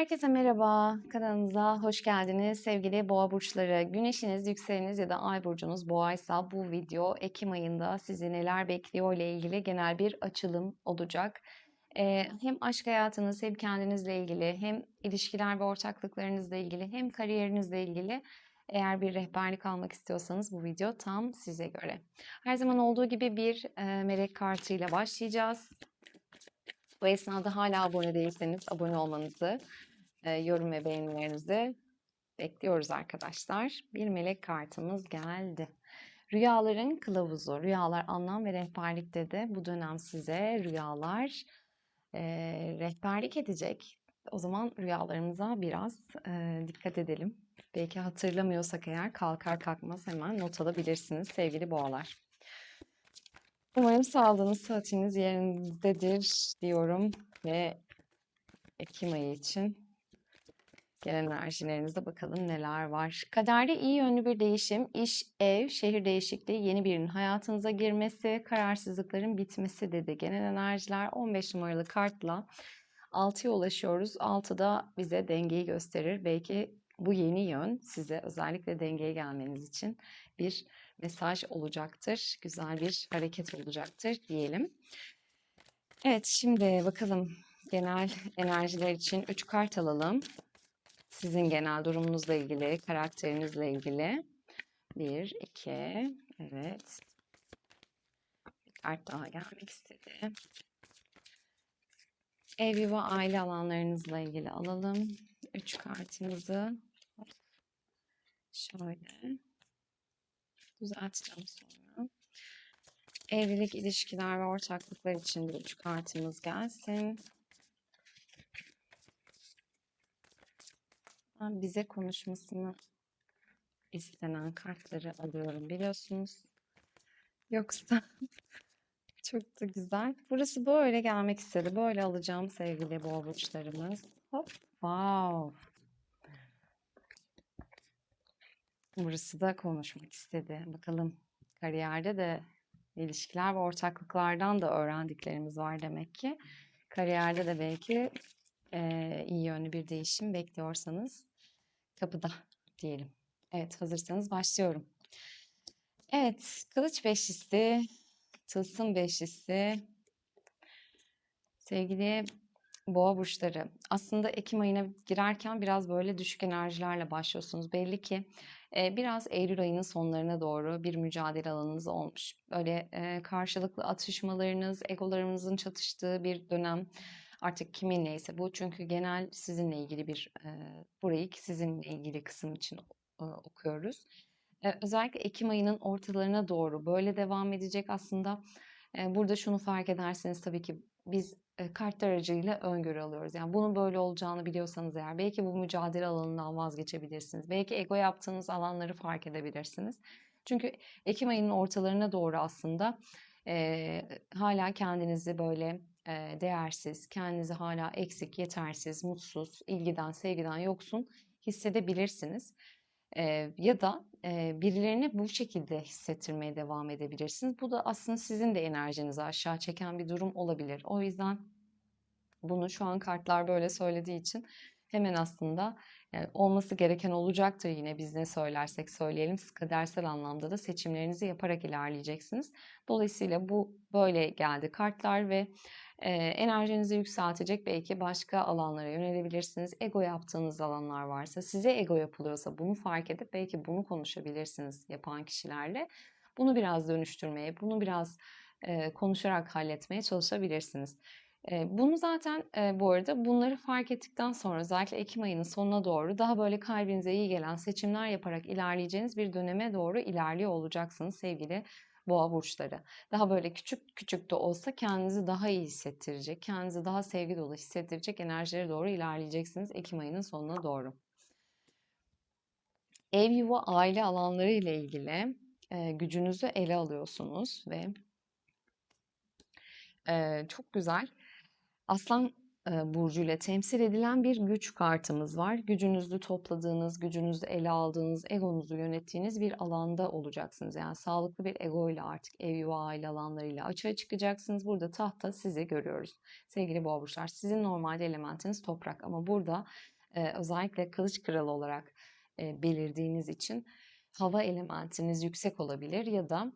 Herkese merhaba, kanalımıza hoş geldiniz sevgili boğa burçları. Güneşiniz, yükseleniniz ya da ay burcunuz boğaysa bu video Ekim ayında sizi neler bekliyor ile ilgili genel bir açılım olacak. Ee, hem aşk hayatınız hem kendinizle ilgili hem ilişkiler ve ortaklıklarınızla ilgili hem kariyerinizle ilgili eğer bir rehberlik almak istiyorsanız bu video tam size göre. Her zaman olduğu gibi bir e, melek kartıyla başlayacağız. Bu esnada hala abone değilseniz abone olmanızı, e, yorum ve beğenilerinizi bekliyoruz arkadaşlar. Bir melek kartımız geldi. Rüyaların kılavuzu, rüyalar anlam ve rehberlikte de bu dönem size rüyalar e, rehberlik edecek. O zaman rüyalarımıza biraz e, dikkat edelim. Belki hatırlamıyorsak eğer kalkar kalkmaz hemen not alabilirsiniz sevgili boğalar. Umarım sağlığınız, sıhhatiniz yerindedir diyorum ve Ekim ayı için gelen enerjilerinizde bakalım neler var. Kaderde iyi yönlü bir değişim, iş, ev, şehir değişikliği, yeni birinin hayatınıza girmesi, kararsızlıkların bitmesi dedi. Genel enerjiler 15 numaralı kartla 6'ya ulaşıyoruz. 6 da bize dengeyi gösterir. Belki bu yeni yön size özellikle dengeye gelmeniz için bir mesaj olacaktır. Güzel bir hareket olacaktır diyelim. Evet şimdi bakalım genel enerjiler için 3 kart alalım. Sizin genel durumunuzla ilgili, karakterinizle ilgili. 1, 2, evet. Bir kart daha gelmek istedi. Ev, yuva, aile alanlarınızla ilgili alalım. 3 kartımızı. Şöyle düzelteceğim sonra. Evlilik, ilişkiler ve ortaklıklar için de üç kartımız gelsin. Ben bize konuşmasını istenen kartları alıyorum biliyorsunuz. Yoksa çok da güzel. Burası böyle gelmek istedi. Böyle alacağım sevgili boğa burçlarımız. Hop. Wow. Burası da konuşmak istedi. Bakalım kariyerde de ilişkiler ve ortaklıklardan da öğrendiklerimiz var demek ki. Kariyerde de belki e, iyi yönlü bir değişim bekliyorsanız kapıda diyelim. Evet hazırsanız başlıyorum. Evet kılıç beşlisi, tılsım beşlisi, sevgili boğa burçları. Aslında Ekim ayına girerken biraz böyle düşük enerjilerle başlıyorsunuz. Belli ki biraz Eylül ayının sonlarına doğru bir mücadele alanınız olmuş. Böyle karşılıklı atışmalarınız, egolarınızın çatıştığı bir dönem. Artık kimin neyse bu çünkü genel sizinle ilgili bir burayı sizinle ilgili kısım için okuyoruz. Özellikle Ekim ayının ortalarına doğru böyle devam edecek aslında. Burada şunu fark ederseniz tabii ki biz kartlar aracıyla öngörü alıyoruz. Yani bunun böyle olacağını biliyorsanız eğer belki bu mücadele alanından vazgeçebilirsiniz. Belki ego yaptığınız alanları fark edebilirsiniz. Çünkü Ekim ayının ortalarına doğru aslında e, hala kendinizi böyle e, değersiz, kendinizi hala eksik, yetersiz, mutsuz, ilgiden, sevgiden yoksun hissedebilirsiniz. Ya da birilerini bu şekilde hissettirmeye devam edebilirsiniz. Bu da aslında sizin de enerjinizi aşağı çeken bir durum olabilir. O yüzden bunu şu an kartlar böyle söylediği için hemen aslında olması gereken olacaktır yine biz ne söylersek söyleyelim. Siz kadersel anlamda da seçimlerinizi yaparak ilerleyeceksiniz. Dolayısıyla bu böyle geldi kartlar ve enerjinizi yükseltecek belki başka alanlara yönelebilirsiniz. Ego yaptığınız alanlar varsa, size ego yapılıyorsa bunu fark edip belki bunu konuşabilirsiniz yapan kişilerle. Bunu biraz dönüştürmeye, bunu biraz konuşarak halletmeye çalışabilirsiniz. Bunu zaten bu arada bunları fark ettikten sonra özellikle Ekim ayının sonuna doğru daha böyle kalbinize iyi gelen seçimler yaparak ilerleyeceğiniz bir döneme doğru ilerliyor olacaksınız sevgili boğa burçları. Daha böyle küçük küçük de olsa kendinizi daha iyi hissettirecek, kendinizi daha sevgi dolu hissettirecek enerjilere doğru ilerleyeceksiniz Ekim ayının sonuna doğru. Ev, yuva, aile alanları ile ilgili gücünüzü ele alıyorsunuz ve çok güzel Aslan e, burcuyla temsil edilen bir güç kartımız var. Gücünüzü topladığınız, gücünüzü ele aldığınız, egonuzu yönettiğiniz bir alanda olacaksınız. Yani sağlıklı bir ego ile artık ev yuva aile alanlarıyla açığa çıkacaksınız. Burada tahta sizi görüyoruz. Sevgili boğa burçlar, sizin normalde elementiniz toprak ama burada özellikle kılıç kralı olarak belirdiğiniz için hava elementiniz yüksek olabilir ya da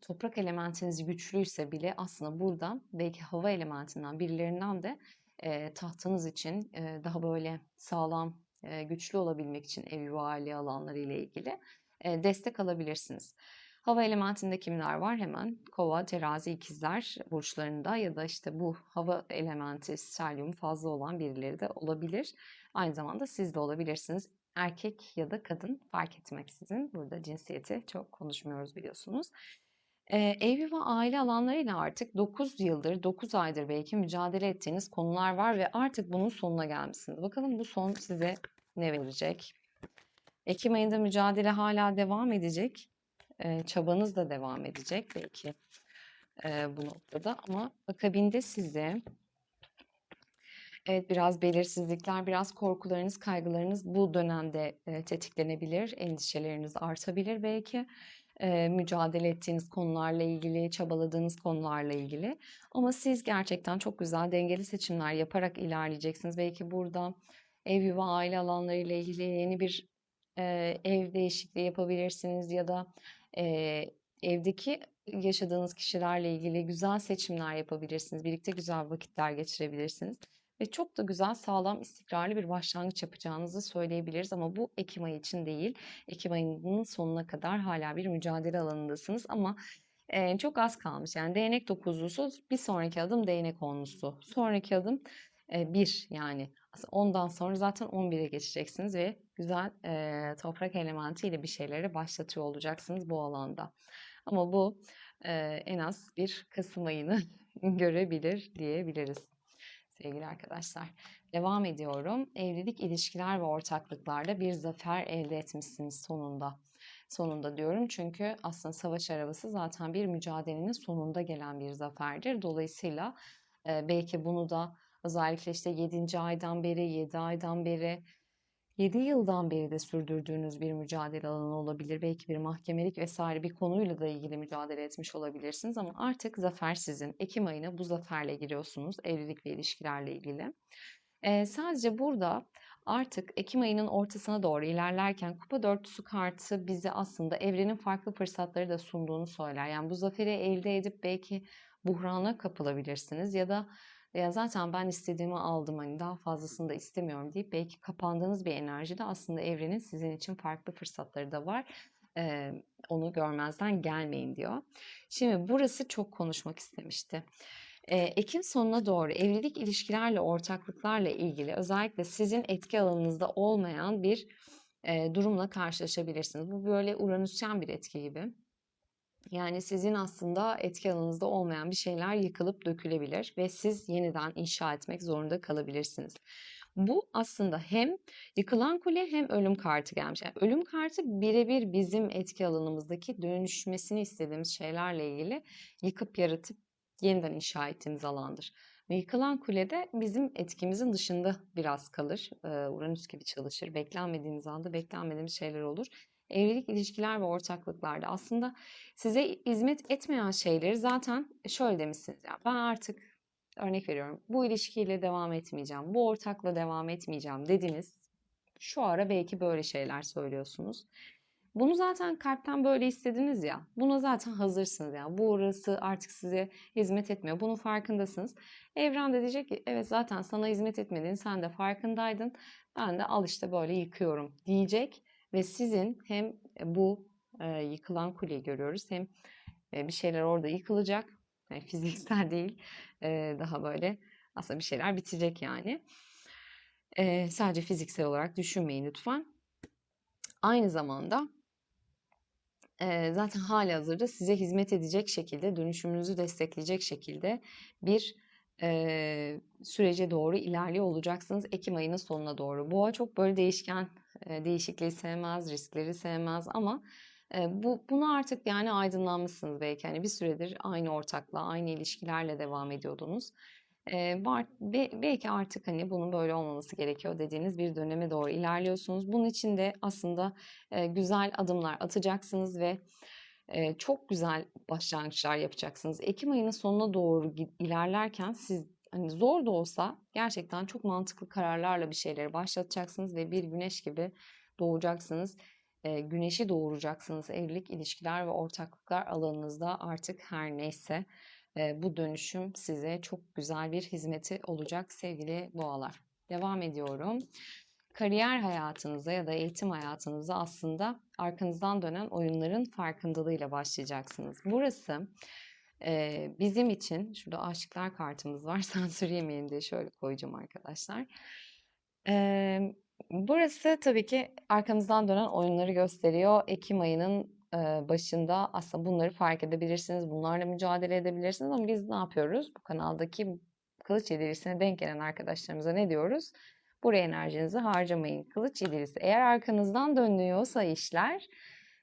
toprak elementiniz güçlüyse bile aslında burada belki hava elementinden birilerinden de e, tahtınız için e, daha böyle sağlam, e, güçlü olabilmek için ev yuva aile alanları ile ilgili e, destek alabilirsiniz. Hava elementinde kimler var? Hemen kova, terazi, ikizler burçlarında ya da işte bu hava elementi, stelyum fazla olan birileri de olabilir. Aynı zamanda siz de olabilirsiniz erkek ya da kadın fark etmeksizin burada cinsiyeti çok konuşmuyoruz biliyorsunuz. Ee, ev ve aile alanlarıyla artık 9 yıldır, 9 aydır belki mücadele ettiğiniz konular var ve artık bunun sonuna gelmişsiniz. Bakalım bu son size ne verecek? Ekim ayında mücadele hala devam edecek. Ee, çabanız da devam edecek belki e, bu noktada ama akabinde size Evet, biraz belirsizlikler, biraz korkularınız, kaygılarınız bu dönemde e, tetiklenebilir, endişeleriniz artabilir belki. E, mücadele ettiğiniz konularla ilgili, çabaladığınız konularla ilgili. Ama siz gerçekten çok güzel dengeli seçimler yaparak ilerleyeceksiniz. Belki burada ev, yuva, aile alanları ile ilgili yeni bir e, ev değişikliği yapabilirsiniz ya da e, evdeki yaşadığınız kişilerle ilgili güzel seçimler yapabilirsiniz. Birlikte güzel vakitler geçirebilirsiniz ve çok da güzel, sağlam, istikrarlı bir başlangıç yapacağınızı söyleyebiliriz ama bu Ekim ayı için değil. Ekim ayının sonuna kadar hala bir mücadele alanındasınız ama e, çok az kalmış. Yani değnek dokuzlusu bir sonraki adım değnek onlusu. Sonraki adım e, bir yani ondan sonra zaten 11'e geçeceksiniz ve güzel e, toprak elementiyle bir şeyleri başlatıyor olacaksınız bu alanda. Ama bu e, en az bir Kasım ayını görebilir diyebiliriz sevgili arkadaşlar. Devam ediyorum. Evlilik, ilişkiler ve ortaklıklarda bir zafer elde etmişsiniz sonunda. Sonunda diyorum çünkü aslında savaş arabası zaten bir mücadelenin sonunda gelen bir zaferdir. Dolayısıyla belki bunu da özellikle işte 7. aydan beri, 7 aydan beri 7 yıldan beri de sürdürdüğünüz bir mücadele alanı olabilir. Belki bir mahkemelik vesaire bir konuyla da ilgili mücadele etmiş olabilirsiniz ama artık zafer sizin. Ekim ayına bu zaferle giriyorsunuz evlilik ve ilişkilerle ilgili. Ee, sadece burada artık Ekim ayının ortasına doğru ilerlerken kupa dörtlüsü kartı bize aslında evrenin farklı fırsatları da sunduğunu söyler. Yani bu zaferi elde edip belki buhrana kapılabilirsiniz ya da ya zaten ben istediğimi aldım hani daha fazlasını da istemiyorum deyip belki kapandığınız bir enerjide aslında evrenin sizin için farklı fırsatları da var. Ee, onu görmezden gelmeyin diyor. Şimdi burası çok konuşmak istemişti. Ee, Ekim sonuna doğru evlilik ilişkilerle, ortaklıklarla ilgili özellikle sizin etki alanınızda olmayan bir e, durumla karşılaşabilirsiniz. Bu böyle uranüsyen bir etki gibi. Yani sizin aslında etki alanınızda olmayan bir şeyler yıkılıp dökülebilir ve siz yeniden inşa etmek zorunda kalabilirsiniz. Bu aslında hem yıkılan kule hem ölüm kartı gelmiş. Yani ölüm kartı birebir bizim etki alanımızdaki dönüşmesini istediğimiz şeylerle ilgili yıkıp yaratıp yeniden inşa ettiğimiz alandır. Ve yıkılan kulede bizim etkimizin dışında biraz kalır. Uranüs gibi çalışır. Beklenmediğimiz anda beklenmediğimiz şeyler olur evlilik ilişkiler ve ortaklıklarda aslında size hizmet etmeyen şeyleri zaten şöyle demişsiniz. Ya ben artık örnek veriyorum bu ilişkiyle devam etmeyeceğim, bu ortakla devam etmeyeceğim dediniz. Şu ara belki böyle şeyler söylüyorsunuz. Bunu zaten kalpten böyle istediniz ya. Buna zaten hazırsınız yani. Bu orası artık size hizmet etmiyor. Bunun farkındasınız. Evren de diyecek ki evet zaten sana hizmet etmediğini sen de farkındaydın. Ben de al işte böyle yıkıyorum diyecek. Ve sizin hem bu e, yıkılan kuleyi görüyoruz hem e, bir şeyler orada yıkılacak. Yani fiziksel değil e, daha böyle aslında bir şeyler bitecek yani. E, sadece fiziksel olarak düşünmeyin lütfen. Aynı zamanda e, zaten hali hazırda size hizmet edecek şekilde, dönüşümünüzü destekleyecek şekilde bir e, sürece doğru ilerliyor olacaksınız Ekim ayının sonuna doğru. Boğa çok böyle değişken, e, değişikliği sevmez, riskleri sevmez ama e, bu bunu artık yani aydınlanmışsınız belki. Yani bir süredir aynı ortakla, aynı ilişkilerle devam ediyordunuz. Be belki artık, hani, bunun böyle olmaması gerekiyor dediğiniz bir döneme doğru ilerliyorsunuz. Bunun için de aslında, eee, güzel adımlar atacaksınız ve, eee, çok güzel başlangıçlar yapacaksınız. Ekim ayının sonuna doğru ilerlerken siz, hani, zor da olsa gerçekten çok mantıklı kararlarla bir şeyleri başlatacaksınız ve bir güneş gibi doğacaksınız. Eee, güneşi doğuracaksınız evlilik, ilişkiler ve ortaklıklar alanınızda artık her neyse. Eee, bu dönüşüm size çok güzel bir hizmeti olacak sevgili boğalar. Devam ediyorum. Kariyer hayatınıza ya da eğitim hayatınıza aslında arkanızdan dönen oyunların farkındalığıyla başlayacaksınız. Burası, eee, bizim için şurada aşıklar kartımız var. Sansür yemeyelim diye şöyle koyacağım arkadaşlar. Emm, burası tabii ki arkanızdan dönen oyunları gösteriyor. Ekim ayının, eee, başında aslında bunları fark edebilirsiniz. Bunlarla mücadele edebilirsiniz ama biz ne yapıyoruz? Bu kanaldaki Kılıç Yedilisine denk gelen arkadaşlarımıza ne diyoruz? Buraya enerjinizi harcamayın. Kılıç Yedilisi eğer arkanızdan dönüyorsa işler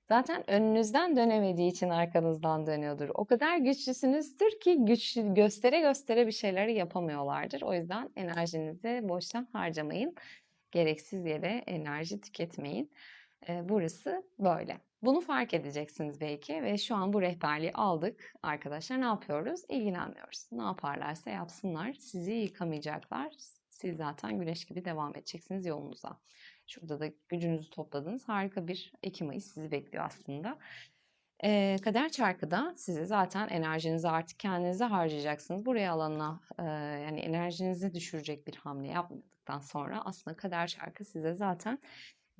zaten önünüzden dönemediği için arkanızdan dönüyordur. O kadar güçlüsünüzdür ki güçlü göstere göstere bir şeyleri yapamıyorlardır. O yüzden enerjinizi boştan harcamayın. Gereksiz yere enerji tüketmeyin. Eee, burası böyle. Bunu fark edeceksiniz belki ve şu an bu rehberliği aldık arkadaşlar. Ne yapıyoruz? İlgilenmiyoruz. Ne yaparlarsa yapsınlar. Sizi yıkamayacaklar. Siz zaten güneş gibi devam edeceksiniz yolunuza. Şurada da gücünüzü topladınız. Harika bir ekim ayı sizi bekliyor aslında. Eee, kader çarkı da sizi zaten enerjinizi artık kendinize harcayacaksınız. Buraya alanına, eee, yani enerjinizi düşürecek bir hamle yapmadıktan sonra aslında kader çarkı size zaten,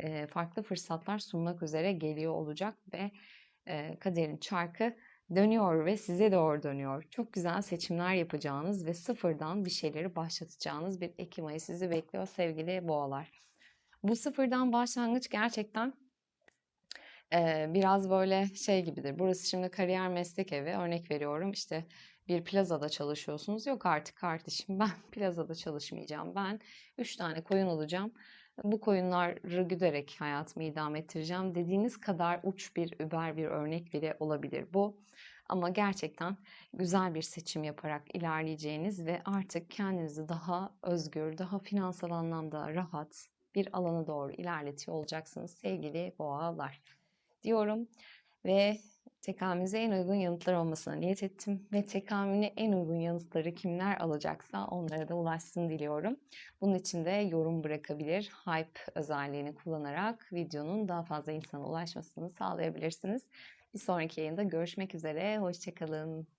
eee, farklı fırsatlar sunmak üzere geliyor olacak ve, eee, kaderin çarkı dönüyor ve size doğru dönüyor. Çok güzel seçimler yapacağınız ve sıfırdan bir şeyleri başlatacağınız bir ekim ayı sizi bekliyor sevgili boğalar. Bu sıfırdan başlangıç gerçekten, eee, biraz böyle şey gibidir. Burası şimdi kariyer meslek evi. Örnek veriyorum, işte, bir plazada çalışıyorsunuz. Yok artık kardeşim ben plazada çalışmayacağım. Ben 3 tane koyun alacağım. Bu koyunları güderek hayatımı idame ettireceğim dediğiniz kadar uç bir, über bir örnek bile olabilir bu. Ama gerçekten güzel bir seçim yaparak ilerleyeceğiniz ve artık kendinizi daha özgür, daha finansal anlamda rahat bir alana doğru ilerletiyor olacaksınız sevgili boğalar diyorum ve tekamülünüze en uygun yanıtlar olmasına niyet ettim ve tekamülüne en uygun yanıtları kimler alacaksa onlara da ulaşsın diliyorum. Bunun için de yorum bırakabilir, hype özelliğini kullanarak videonun daha fazla insana ulaşmasını sağlayabilirsiniz. Bir sonraki yayında görüşmek üzere, hoşça kalın.